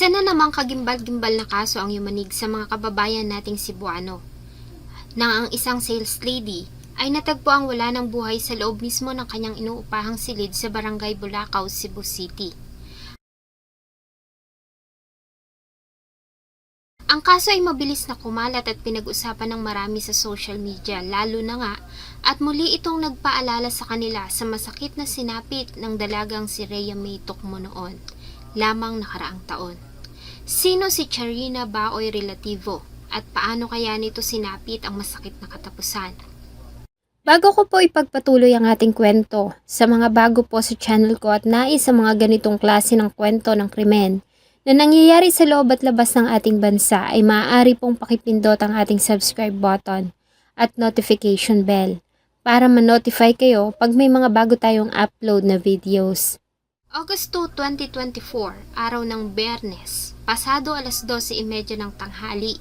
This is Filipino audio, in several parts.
Isa na namang kagimbal-gimbal na kaso ang yumanig sa mga kababayan nating Cebuano. Nang ang isang sales lady ay natagpo ang wala ng buhay sa loob mismo ng kanyang inuupahang silid sa barangay Bulacau, Cebu City. Ang kaso ay mabilis na kumalat at pinag-usapan ng marami sa social media, lalo na nga at muli itong nagpaalala sa kanila sa masakit na sinapit ng dalagang si Rhea May Tokmo noon, lamang nakaraang taon. Sino si Charina Baoy relativo at paano kaya nito sinapit ang masakit na katapusan? Bago ko po ipagpatuloy ang ating kwento, sa mga bago po sa channel ko at nais sa mga ganitong klase ng kwento ng krimen na nangyayari sa loob at labas ng ating bansa ay maaari pong pakipindot ang ating subscribe button at notification bell para ma-notify kayo pag may mga bago tayong upload na videos. August 2, 2024, araw ng Bernes, pasado alas 12.30 ng tanghali,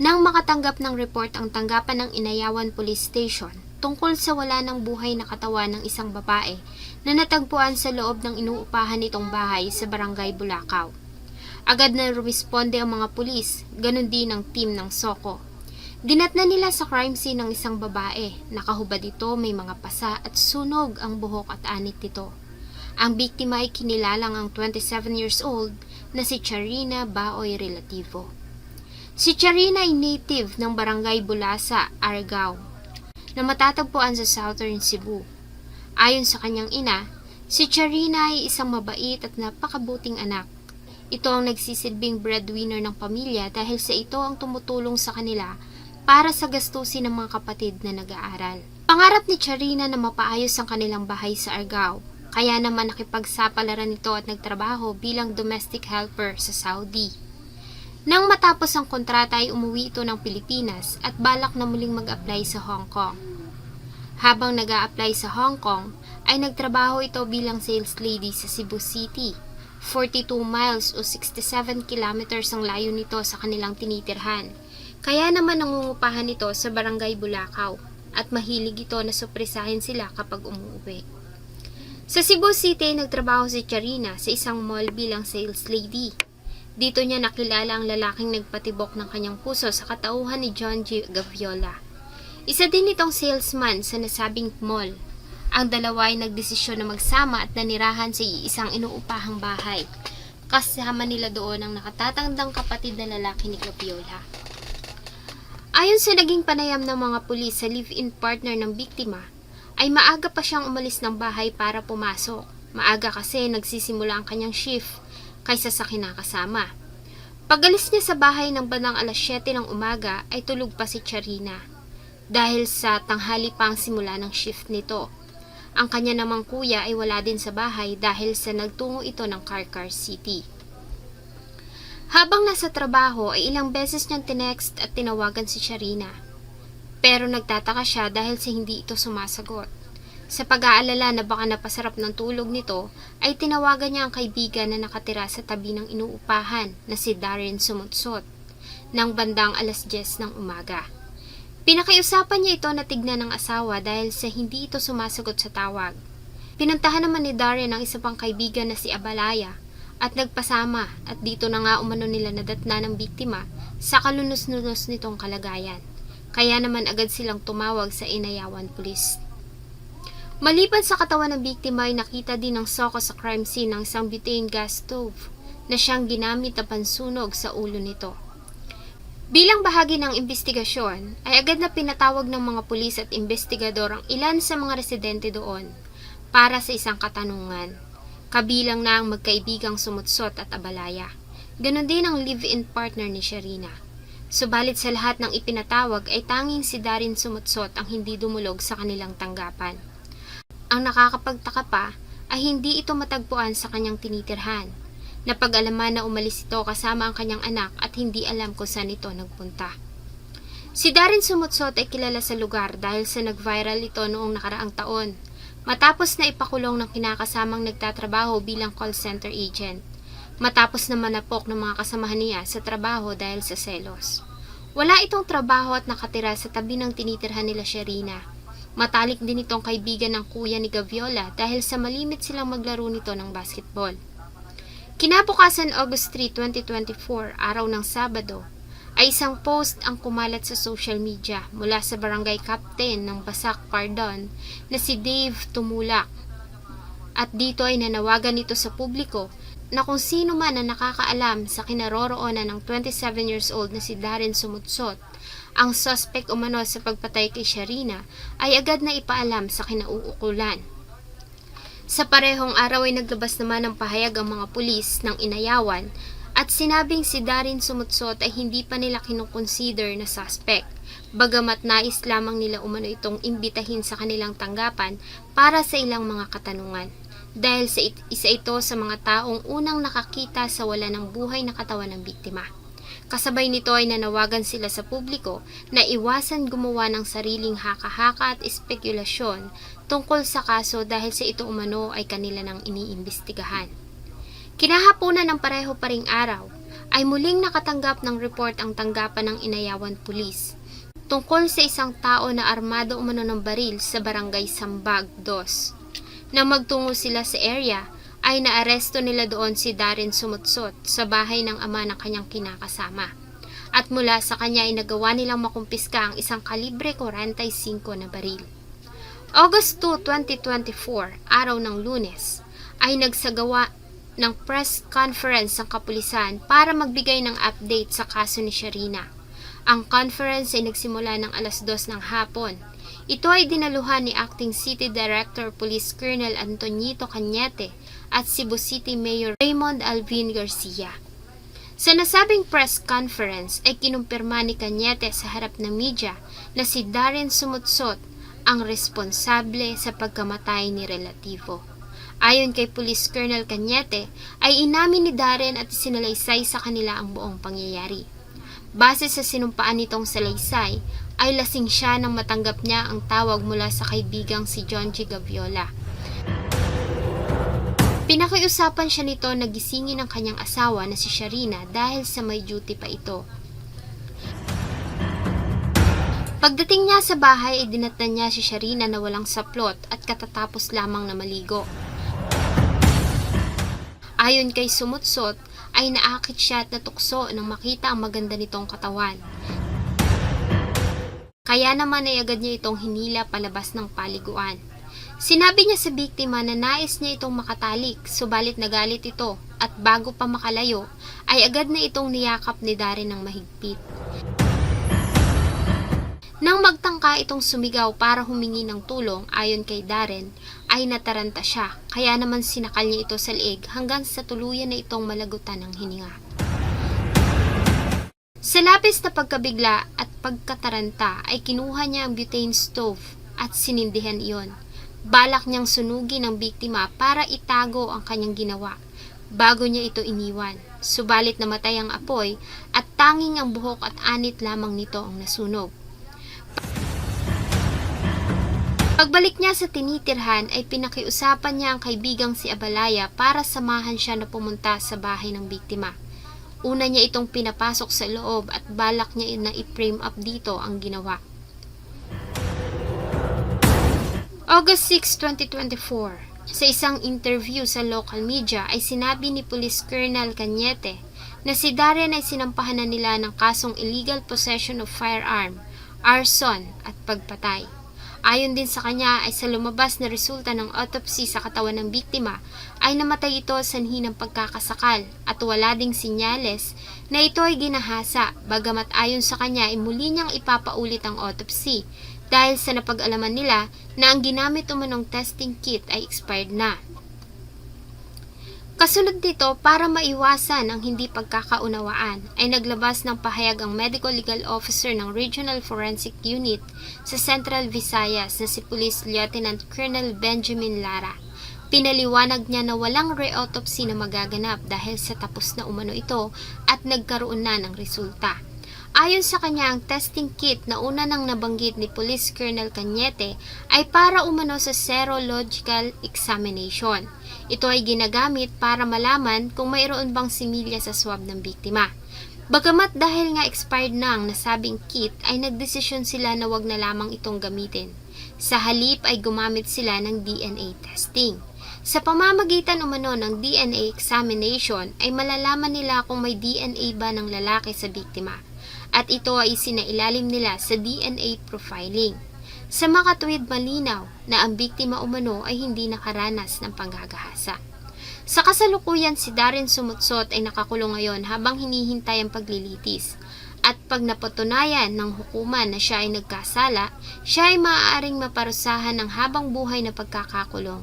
nang makatanggap ng report ang tanggapan ng Inayawan Police Station tungkol sa wala ng buhay na katawan ng isang babae na natagpuan sa loob ng inuupahan nitong bahay sa Barangay Bulacau. Agad na rumisponde ang mga pulis, ganun din ang team ng Soko. Dinatna nila sa crime scene ng isang babae. Nakahubad ito, may mga pasa at sunog ang buhok at anit nito. Ang biktima ay kinilalang ang 27 years old na si Charina Baoy Relativo. Si Charina ay native ng barangay Bulasa, Argao, na matatagpuan sa southern Cebu. Ayon sa kanyang ina, si Charina ay isang mabait at napakabuting anak. Ito ang nagsisilbing breadwinner ng pamilya dahil sa ito ang tumutulong sa kanila para sa gastusin ng mga kapatid na nag-aaral. Pangarap ni Charina na mapaayos ang kanilang bahay sa Argao, kaya naman nakipagsapalaran ito at nagtrabaho bilang domestic helper sa Saudi. Nang matapos ang kontrata ay umuwi ito ng Pilipinas at balak na muling mag-apply sa Hong Kong. Habang nag apply sa Hong Kong, ay nagtrabaho ito bilang sales lady sa Cebu City 42 miles o 67 kilometers ang layo nito sa kanilang tinitirhan. Kaya naman nangungupahan ito sa barangay Bulacau at mahilig ito na supresahin sila kapag umuwi. Sa Cebu City, nagtrabaho si Charina sa isang mall bilang sales lady. Dito niya nakilala ang lalaking nagpatibok ng kanyang puso sa katauhan ni John G. Gaviola. Isa din itong salesman sa nasabing mall ang dalawa ay nagdesisyon na magsama at nanirahan sa iisang inuupahang bahay. Kasama nila doon ang nakatatandang kapatid na lalaki ni Gaviola. Ayon sa naging panayam ng mga pulis sa live-in partner ng biktima, ay maaga pa siyang umalis ng bahay para pumasok. Maaga kasi nagsisimula ang kanyang shift kaysa sa kinakasama. Pagalis niya sa bahay ng bandang alas 7 ng umaga ay tulog pa si Charina dahil sa tanghali pa ang simula ng shift nito. Ang kanya namang kuya ay wala din sa bahay dahil sa nagtungo ito ng Karkar City. Habang nasa trabaho ay ilang beses niyang tinext at tinawagan si Sharina. Pero nagtataka siya dahil sa hindi ito sumasagot. Sa pag-aalala na baka napasarap ng tulog nito, ay tinawagan niya ang kaibigan na nakatira sa tabi ng inuupahan na si Darren Sumutsot ng bandang alas 10 ng umaga. Pinakiusapan niya ito na tignan ng asawa dahil sa hindi ito sumasagot sa tawag. Pinuntahan naman ni Darren ang isa pang kaibigan na si Abalaya at nagpasama at dito na nga umano nila nadatna ng biktima sa kalunos-lunos nitong kalagayan. Kaya naman agad silang tumawag sa Inayawan Police. Maliban sa katawan ng biktima ay nakita din ng soko sa crime scene ng isang butane gas stove na siyang ginamit na pansunog sa ulo nito. Bilang bahagi ng investigasyon, ay agad na pinatawag ng mga pulis at investigador ang ilan sa mga residente doon para sa isang katanungan. Kabilang na ang magkaibigang sumutsot at abalaya. Ganon din ang live-in partner ni Sharina. Subalit sa lahat ng ipinatawag ay tanging si Darin sumutsot ang hindi dumulog sa kanilang tanggapan. Ang nakakapagtaka pa ay hindi ito matagpuan sa kanyang tinitirhan Napag-alaman na umalis ito kasama ang kanyang anak at hindi alam kung saan ito nagpunta. Si Darren Sumutsot ay kilala sa lugar dahil sa nag-viral ito noong nakaraang taon, matapos na ipakulong ng kinakasamang nagtatrabaho bilang call center agent, matapos na manapok ng mga kasamahan niya sa trabaho dahil sa selos. Wala itong trabaho at nakatira sa tabi ng tinitirhan nila Sherina. Matalik din itong kaibigan ng kuya ni Gaviola dahil sa malimit silang maglaro nito ng basketball. Kinabukasan August 3, 2024, araw ng Sabado, ay isang post ang kumalat sa social media mula sa barangay captain ng Basak, Pardon na si Dave Tumulak. At dito ay nanawagan ito sa publiko na kung sino man ang nakakaalam sa kinaroroonan ng 27 years old na si Darren Sumutsot, ang suspect umano sa pagpatay kay Sharina ay agad na ipaalam sa kinauukulan. Sa parehong araw ay naglabas naman ng pahayag ang mga pulis ng inayawan at sinabing si Darin Sumutsot ay hindi pa nila kinukonsider na suspect, bagamat nais lamang nila umano itong imbitahin sa kanilang tanggapan para sa ilang mga katanungan. Dahil sa it- isa ito sa mga taong unang nakakita sa wala ng buhay na katawan ng biktima. Kasabay nito ay nanawagan sila sa publiko na iwasan gumawa ng sariling haka-haka at espekulasyon tungkol sa kaso dahil sa ito umano ay kanila nang iniimbestigahan. Kinahaponan ng pareho pa ring araw, ay muling nakatanggap ng report ang tanggapan ng Inayawan Police tungkol sa isang tao na armado umano ng baril sa barangay Sambag 2. Nang magtungo sila sa area, ay naaresto nila doon si Darren Sumutsot sa bahay ng ama ng kanyang kinakasama. At mula sa kanya ay nagawa nilang makumpiska ang isang kalibre 45 na baril. August 2, 2024, araw ng lunes, ay nagsagawa ng press conference ang kapulisan para magbigay ng update sa kaso ni Sharina. Ang conference ay nagsimula ng alas 2 ng hapon. Ito ay dinaluhan ni Acting City Director Police Colonel Antonito Cañete at Cebu City Mayor Raymond Alvin Garcia. Sa nasabing press conference ay kinumpirma ni Cañete sa harap ng media na si Darren Sumutsot ang responsable sa pagkamatay ni relativo. Ayon kay Police Colonel Cañete, ay inamin ni Darren at sinalaysay sa kanila ang buong pangyayari. Base sa sinumpaan nitong salaysay, ay lasing siya nang matanggap niya ang tawag mula sa kaibigang si John G. Gaviola. Pinakiusapan siya nito na gisingin ng kanyang asawa na si Sharina dahil sa may duty pa ito. Pagdating niya sa bahay ay dinatnan niya si Sharina na walang saplot at katatapos lamang na maligo. Ayon kay Sumutsot, ay naakit siya at natukso nang makita ang maganda nitong katawan. Kaya naman ay agad niya itong hinila palabas ng paliguan. Sinabi niya sa biktima na nais niya itong makatalik, subalit nagalit ito at bago pa makalayo, ay agad na itong niyakap ni Darren ng mahigpit. Nang magtangka itong sumigaw para humingi ng tulong ayon kay Darren, ay nataranta siya, kaya naman sinakal niya ito sa leeg hanggang sa tuluyan na itong malagutan ng hininga. Sa labis na pagkabigla at pagkataranta ay kinuha niya ang butane stove at sinindihan iyon. Balak niyang sunugin ang biktima para itago ang kanyang ginawa bago niya ito iniwan. Subalit namatay ang apoy at tanging ang buhok at anit lamang nito ang nasunog. Pagbalik niya sa tinitirhan ay pinakiusapan niya ang kaibigang si Abalaya para samahan siya na pumunta sa bahay ng biktima. Una niya itong pinapasok sa loob at balak niya na i-frame up dito ang ginawa. August 6, 2024 Sa isang interview sa local media ay sinabi ni Police Colonel Cañete na si Darren ay sinampahan na nila ng kasong illegal possession of firearm, arson at pagpatay. Ayon din sa kanya ay sa lumabas na resulta ng autopsy sa katawan ng biktima ay namatay ito sanhi ng pagkakasakal at wala ding sinyales na ito ay ginahasa bagamat ayon sa kanya ay muli niyang ipapaulit ang autopsy dahil sa napag-alaman nila na ang ginamit umanong testing kit ay expired na. Kasunod dito, para maiwasan ang hindi pagkakaunawaan, ay naglabas ng pahayag ang Medical Legal Officer ng Regional Forensic Unit sa Central Visayas na si Police Lieutenant Colonel Benjamin Lara. Pinaliwanag niya na walang re-autopsy na magaganap dahil sa tapos na umano ito at nagkaroon na ng resulta. Ayon sa kanya, ang testing kit na una nang nabanggit ni Police Colonel Cañete ay para umano sa serological examination. Ito ay ginagamit para malaman kung mayroon bang similya sa swab ng biktima. Bagamat dahil nga expired na ang nasabing kit ay nagdesisyon sila na wag na lamang itong gamitin. Sa halip ay gumamit sila ng DNA testing. Sa pamamagitan umano ng DNA examination ay malalaman nila kung may DNA ba ng lalaki sa biktima at ito ay sinailalim nila sa DNA profiling. Sa makatuwid malinaw na ang biktima umano ay hindi nakaranas ng panggagahasa. Sa kasalukuyan si Darren Sumutsot ay nakakulong ngayon habang hinihintay ang paglilitis. At pag napatunayan ng hukuman na siya ay nagkasala, siya ay maaaring maparusahan ng habang buhay na pagkakakulong.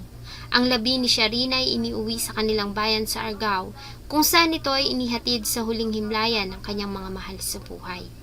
Ang labi ni Sharina ay iniuwi sa kanilang bayan sa Argao, kung saan ito ay inihatid sa huling himlayan ng kanyang mga mahal sa buhay.